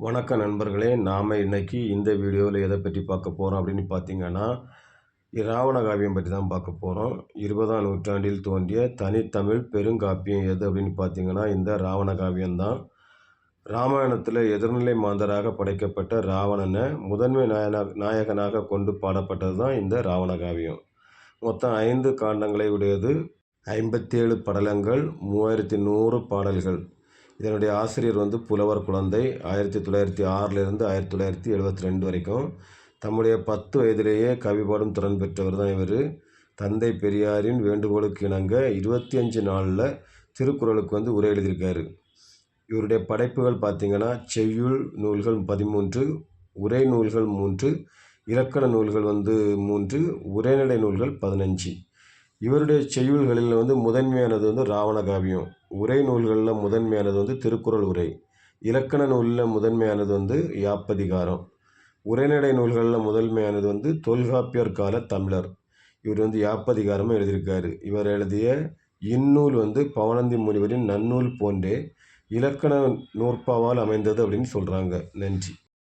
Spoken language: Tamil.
வணக்கம் நண்பர்களே நாம் இன்றைக்கி இந்த வீடியோவில் எதை பற்றி பார்க்க போகிறோம் அப்படின்னு பார்த்தீங்கன்னா ராவண காவியம் பற்றி தான் பார்க்க போகிறோம் இருபதாம் நூற்றாண்டில் தோன்றிய தனித்தமிழ் பெருங்காப்பியம் எது அப்படின்னு பார்த்தீங்கன்னா இந்த ராவண காவியம்தான் ராமாயணத்தில் எதிர்நிலை மாந்தராக படைக்கப்பட்ட ராவணனை முதன்மை நாயன நாயகனாக கொண்டு பாடப்பட்டது தான் இந்த ராவண காவியம். மொத்தம் ஐந்து காண்டங்களை உடையது. ஐம்பத்தேழு படலங்கள் மூவாயிரத்தி நூறு பாடல்கள். இதனுடைய ஆசிரியர் வந்து புலவர் குழந்தை ஆயிரத்தி தொள்ளாயிரத்தி ஆறிலிருந்து ஆயிரத்தி தொள்ளாயிரத்தி எழுபத்தி ரெண்டு வரைக்கும். தம்முடைய பத்து வயதிலேயே கவி பாடும் திறன் பெற்றவர் தான் இவர். தந்தை பெரியாரின் வேண்டுகோளுக்கு இணங்க இருபத்தி அஞ்சு நாளில் திருக்குறளுக்கு வந்து உரை எழுதியிருக்காரு. இவருடைய படைப்புகள் பார்த்திங்கன்னா செய்யுள் நூல்கள் பதிமூன்று உரை நூல்கள் மூன்று இலக்கண நூல்கள் வந்து மூன்று உரைநடை நூல்கள் பதினஞ்சு. இவருடைய செய்யுள்களில் வந்து முதன்மையானது வந்து ராவண காவியம் உரை நூல்களில் முதன்மையானது வந்து திருக்குறள் உரை. இலக்கண நூலில் முதன்மையானது வந்து யாப்பதிகாரம். உரைநடை நூல்களில் முதன்மையானது வந்து தொல்காப்பியர் கால தமிழர். இவர் வந்து யாப்பதிகாரமும் எழுதியிருக்காரு. இவர் எழுதிய இந்நூல் வந்து பவனந்தி முனிவரின் நன்னூல் போன்றே இலக்கண நூற்பாவால் அமைந்தது அப்படின்னு சொல்கிறாங்க நன்றி.